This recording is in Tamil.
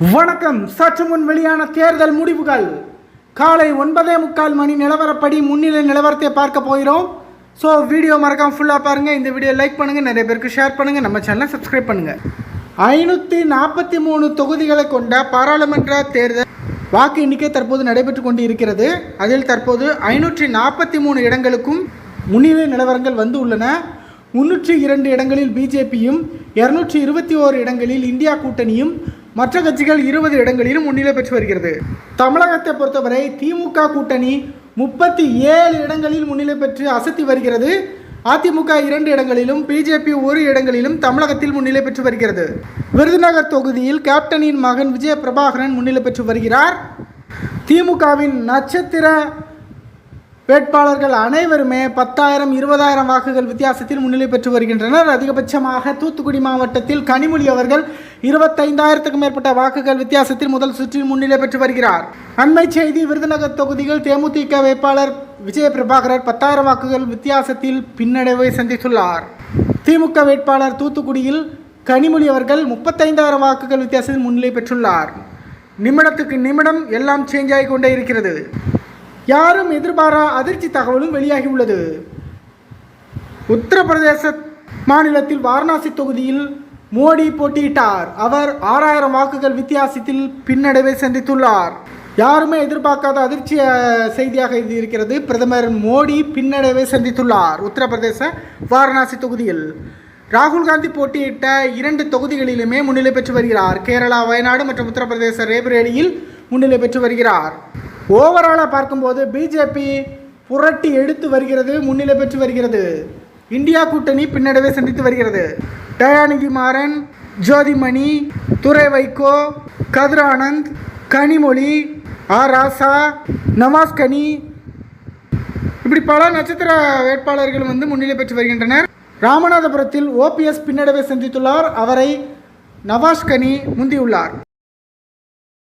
வணக்கம். சற்று முன் வெளியான தேர்தல் முடிவுகள். காலை ஒன்பதே முக்கால் மணி நிலவரப்படி முன்னிலை நிலவரத்தை பார்க்க போகிறோம். ஸோ வீடியோ மறக்காம ஃபுல்லாக பாருங்கள் இந்த வீடியோ லைக் பண்ணுங்கள் நிறைய பேருக்கு ஷேர் பண்ணுங்கள் நம்ம சேனலை சப்ஸ்கிரைப் பண்ணுங்கள் ஐநூற்றி நாற்பத்தி மூணு தொகுதிகளை கொண்ட பாராளுமன்ற தேர்தல் வாக்கு எண்ணிக்கை தற்போது நடைபெற்று கொண்டு இருக்கிறது அதில் தற்போது ஐநூற்றி நாற்பத்தி மூணு இடங்களுக்கும் முன்னிலை நிலவரங்கள் வந்து உள்ளன. முன்னூற்றி இரண்டு இடங்களில் பிஜேபியும் இருநூற்றி இருபத்தி ஓரு இடங்களில் இந்தியா கூட்டணியும் மற்ற கட்சிகள் இருபது இடங்களிலும் முன்னிலை பெற்று வருகிறது. தமிழகத்தை பொறுத்தவரை திமுக கூட்டணி முப்பத்தி ஏழு இடங்களில் முன்னிலை பெற்று அசத்தி வருகிறது. அதிமுக இரண்டு இடங்களிலும் பிஜேபி ஒரு இடங்களிலும் தமிழகத்தில் முன்னிலை பெற்று வருகிறது. விருதுநகர் தொகுதியில் கேப்டனின் மகன் விஜய பிரபாகரன் முன்னிலை பெற்று வருகிறார். திமுகவின் நட்சத்திர வேட்பாளர்கள் அனைவருமே பத்தாயிரம் இருபதாயிரம் வாக்குகள் வித்தியாசத்தில் முன்னிலை பெற்று வருகின்றனர். அதிகபட்சமாக தூத்துக்குடி மாவட்டத்தில் கனிமொழி அவர்கள் இருபத்தைந்தாயிரத்துக்கும் மேற்பட்ட வாக்குகள் வித்தியாசத்தில் முதல் சுற்றில் முன்னிலை பெற்று வருகிறார். அண்மை செய்தி விருதுநகர் தொகுதியில் தேமுதிக வேட்பாளர் விஜய பிரபாகரர் பத்தாயிரம் வாக்குகள் வித்தியாசத்தில் பின்னடைவை சந்தித்துள்ளார். திமுக வேட்பாளர் தூத்துக்குடியில் கனிமொழி அவர்கள் முப்பத்தைந்தாயிரம் வாக்குகள் வித்தியாசத்தில் முன்னிலை பெற்றுள்ளார். நிமிடத்துக்கு நிமிடம் எல்லாம் சேஞ்ச் ஆகி கொண்டே இருக்கிறது. யாரும் எதிர்பாரா அதிர்ச்சி தகவலும் வெளியாகி உள்ளது. உத்தரப்பிரதேச மாநிலத்தில் வாரணாசி தொகுதியில் மோடி போட்டியிட்டார். அவர் ஆறாயிரம் வாக்குகள் வித்தியாசத்தில் பின்னடைவை சந்தித்துள்ளார். யாருமே எதிர்பார்க்காத அதிர்ச்சி செய்தியாக இது இருக்கிறது. பிரதமர் மோடி பின்னடைவை சந்தித்துள்ளார் உத்தரப்பிரதேச வாரணாசி தொகுதியில். ராகுல் காந்தி போட்டியிட்ட இரண்டு தொகுதிகளிலுமே முன்னிலை பெற்று வருகிறார். கேரளா வயநாடு மற்றும் உத்தரப்பிரதேச ரேபரேலியில் முன்னிலை பெற்று வருகிறார். ஓவராலாக பார்க்கும்போது பிஜேபி புரட்டி எடுத்து வருகிறது முன்னிலை பெற்று வருகிறது. இந்தியா கூட்டணி பின்னடைவை சந்தித்து வருகிறது. தயாநிதி மாறன் ஜோதிமணி துரை வைகோ கதிர் ஆனந்த் கனிமொழி ஆர் ராசா நவாஸ் கனி இப்படி பல நட்சத்திர வேட்பாளர்கள் வந்து முன்னிலை பெற்று வருகின்றனர். ராமநாதபுரத்தில் ஓபிஎஸ் பின்னடைவை சந்தித்துள்ளார். அவரை நவாஸ் கனி முந்தியுள்ளார்.